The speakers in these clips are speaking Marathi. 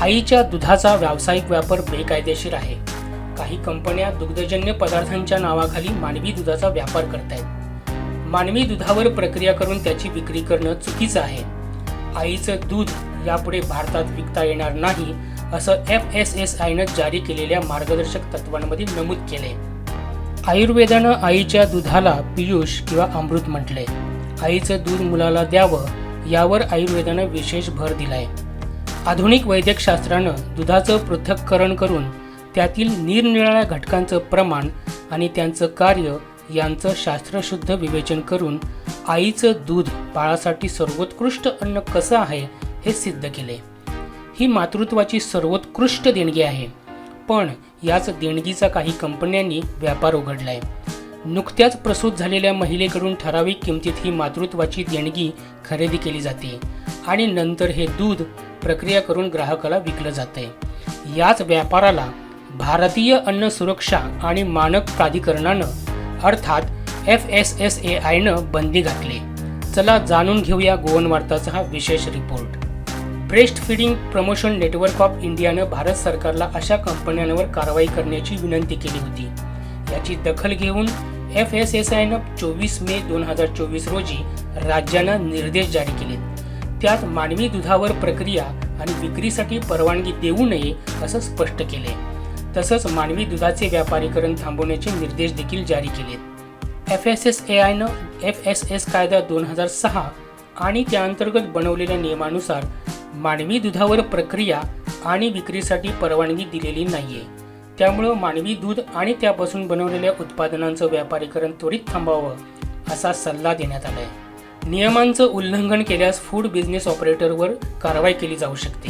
आईच्या दुधाचा व्यावसायिक व्यापार बेकायदेशीर आहे. काही कंपन्या दुग्धजन्य पदार्थांच्या नावाखाली मानवी दुधाचा व्यापार करतायत. मानवी दुधावर प्रक्रिया करून त्याची विक्री करणं चुकीचं आहे. आईचं दूध यापुढे भारतात विकता येणार नाही असं एफ एस एस आयनं जारी केलेल्या मार्गदर्शक तत्वांमध्ये नमूद केले आयुर्वेदानं आईच्या दुधाला पियुष किंवा अमृत म्हटलंय. आईचं दूध मुलाला द्यावं यावर आयुर्वेदानं विशेष भर दिलाय. आधुनिक वैद्यकशास्त्रानं दुधाचं पृथक्करण करून त्यातील निरनिराळ्या घटकांचं प्रमाण आणि त्यांचं कार्य यांचं शास्त्रशुद्ध विवेचन करून आईचं दूध बाळासाठी सर्वोत्कृष्ट अन्न कसं आहे हे सिद्ध केले. ही मातृत्वाची सर्वोत्कृष्ट देणगी आहे. पण याच देणगीचा काही कंपन्यांनी व्यापार उघडलाय. नुकत्याच प्रसूत झालेल्या महिलेकडून ठराविक किमतीत ही मातृत्वाची देणगी खरेदी केली जाते आणि नंतर हे दूध प्रक्रिया करून ग्राहकाला विकलं जाते याच व्यापाराला भारतीय अन्न सुरक्षा आणि मानक प्राधिकरणानं अर्थात एफ एस एस ए आयनं बंदी घातली. चला जाणून घेऊया गोवन वार्ताचा हा विशेष report. Breast feeding promotion network of इंडियानं भारत सरकारला अशा कंपन्यांवर कारवाई करण्याची विनंती केली होती. याची दखल घेऊन एफ एस एस आयनं चोवीस मे दोन हजार चोवीस रोजी राज्यांना निर्देश जारी केले त्यात मानवी दुधावर प्रक्रिया आणि विक्रीसाठी परवानगी देऊ नये असं स्पष्ट केले तसंच मानवी दुधाचे व्यापारीकरण थांबवण्याचे निर्देश देखील जारी केलेत. एफ एस एस ए आयनं एफ एस एस कायदा दोन हजार सहा आणि त्याअंतर्गत बनवलेल्या नियमानुसार मानवी दुधावर प्रक्रिया आणि विक्रीसाठी परवानगी दिलेली नाहीये. त्यामुळं मानवी दूध आणि त्यापासून बनवलेल्या उत्पादनांचं व्यापारीकरण त्वरित थांबावं असा सल्ला देण्यात आलाय. नियमांचं उल्लंघन केल्यास फूड बिझनेस ऑपरेटरवर कारवाई केली जाऊ शकते.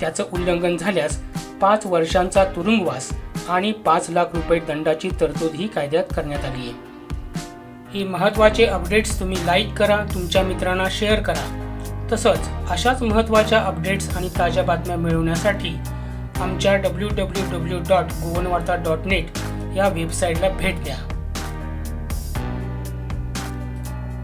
त्याचं उल्लंघन झाल्यास पाच वर्षांचा तुरुंगवास आणि पाच लाख रुपये दंडाची तरतूदही कायद्यात करण्यात आली आहे ही महत्त्वाचे अपडेट्स तुम्ही लाईक करा तुमच्या मित्रांना शेअर करा. तसंच अशाच महत्त्वाच्या अपडेट्स आणि ताज्या बातम्या मिळवण्यासाठी आमच्या W W W dot Goanvarta dot net या वेबसाईटला भेट द्या.